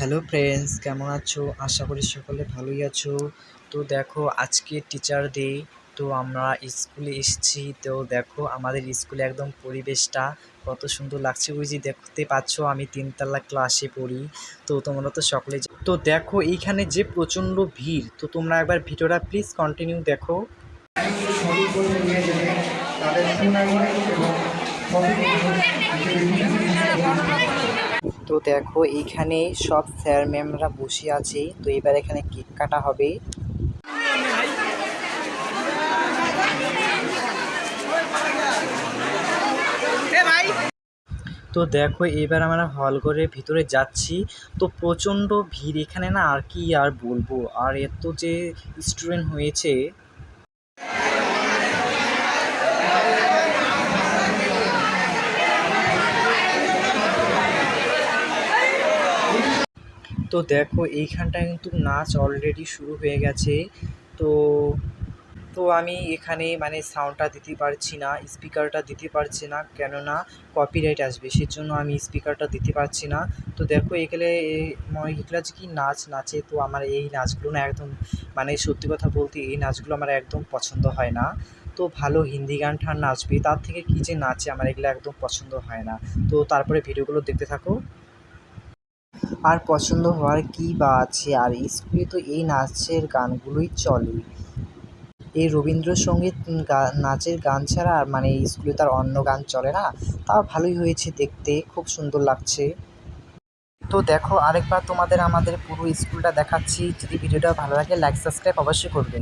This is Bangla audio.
হ্যালো ফ্রেন্ডস, কেমন আছো? আশা করি সকলে ভালোই আছো। তো দেখো, আজকে টিচার ডে তো আমরা স্কুলে এসেছি। তো দেখো, আমাদের স্কুলে একদম পরিবেশটা কত সুন্দর লাগছে। ওই যে দেখতে পাচ্ছ, আমি তিনতলা ক্লাসে পড়ি। তো তোমরা তো সকলে তো দেখো, এইখানে যে প্রচণ্ড ভিড়, তো তোমরা একবার ভিডিওটা প্লিজ কন্টিনিউ দেখো। তাদের তো দেখো এইখানে সব স্যার ম্যামরা বসে আছে। তো এবার এখানে কেক কাটা হবে। তো দেখো এবার আমরা হল করে ভিতরে যাচ্ছি। তো প্রচণ্ড ভিড় এখানে না আর কি আর বলব? আর এত যে স্টুডেন্ট হয়েছে তো দেখো, এইখানটায় কিন্তু নাচ অলরেডি শুরু হয়ে গেছে। তো তো আমি এখানে মানে সাউন্ডটা দিতে পারছি না স্পিকারটা দিতে পারছি না, কেননা কপিরাইট আসবে, সেজন্য আমি স্পিকারটা দিতে পারছি না। তো দেখো, এখানে এগুলো যে কি নাচ নাচে, তো আমার এই নাচগুলো না একদম মানে সত্যি কথা বলতে এই নাচগুলো আমার একদম পছন্দ হয় না। তো ভালো হিন্দি গান ঠান নাচবে, তার থেকে কী যে নাচে আমার এগুলো একদম পছন্দ হয় না। তো তারপরে ভিডিওগুলো দেখতে থাকো। আর পছন্দ হওয়ার কী বা আছে? আর স্কুলে তো এই নাচের গানগুলোই চলে। এই রবীন্দ্রসঙ্গীত গান নাচের গান ছাড়া আর মানে স্কুলে তার অন্য গান চলে না। তাও ভালোই হয়েছে দেখতে, খুব সুন্দর লাগছে। তো দেখো, আরেকবার তোমাদের আমাদের পুরো স্কুলটা দেখাচ্ছি। যদি ভিডিওটা ভালো লাগে লাইক সাবস্ক্রাইব অবশ্যই করবেন।